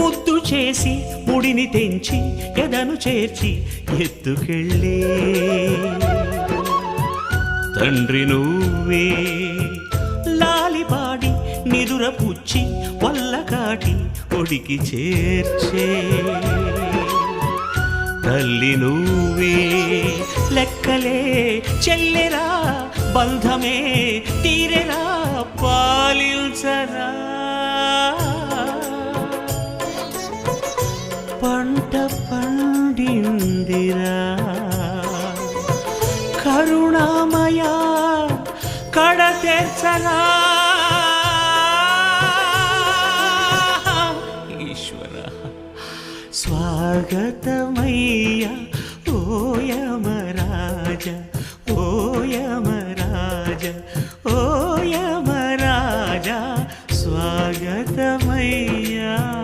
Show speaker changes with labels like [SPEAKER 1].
[SPEAKER 1] ముద్దు చేసి ముడిని తెంచి ఎదను చేర్చి ఎత్తుకెళ్ళే. తండ్రి నువ్వే. లాలిపాడి నిదుర పుచ్చి వల్ల కాటి ఒడికి చేర్చే. తల్లి నువ్వే. లెక్కలే చెల్లెరా బంధమే తీరెరా పా పంట పండిందిరా. కరుణామయ కడ తెచ్చరా ఈశ్వర. స్వాగతమయ్య ఓయమరాజ ఓయమరాజ ఓయమరాజ స్వాగతమయ్య.